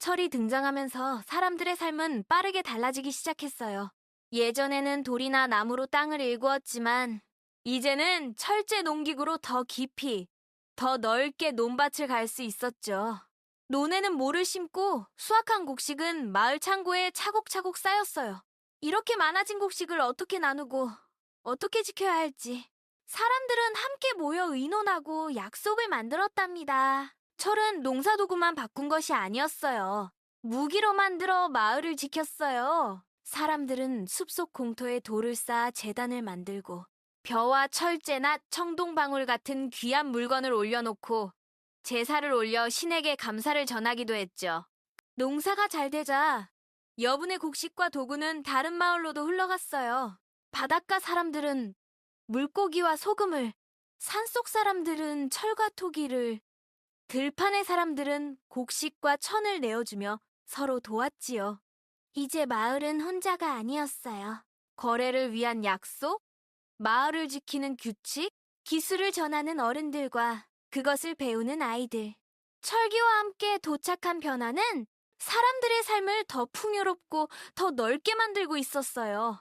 철이 등장하면서 사람들의 삶은 빠르게 달라지기 시작했어요. 예전에는 돌이나 나무로 땅을 일구었지만 이제는 철제 농기구로 더 깊이, 더 넓게 논밭을 갈 수 있었죠. 논에는 모를 심고 수확한 곡식은 마을 창고에 차곡차곡 쌓였어요. 이렇게 많아진 곡식을 어떻게 나누고 어떻게 지켜야 할지 사람들은 함께 모여 의논하고 약속을 만들었답니다. 철은 농사도구만 바꾼 것이 아니었어요. 무기로 만들어 마을을 지켰어요. 사람들은 숲속 공터에 돌을 쌓아 재단을 만들고 벼와 철제나 청동방울 같은 귀한 물건을 올려놓고 제사를 올려 신에게 감사를 전하기도 했죠. 농사가 잘 되자 여분의 곡식과 도구는 다른 마을로도 흘러갔어요. 바닷가 사람들은 물고기와 소금을, 산속 사람들은 철과 토기를, 들판의 사람들은 곡식과 천을 내어주며 서로 도왔지요. 이제 마을은 혼자가 아니었어요. 거래를 위한 약속, 마을을 지키는 규칙, 기술을 전하는 어른들과 그것을 배우는 아이들. 철기와 함께 도착한 변화는 사람들의 삶을 더 풍요롭고 더 넓게 만들고 있었어요.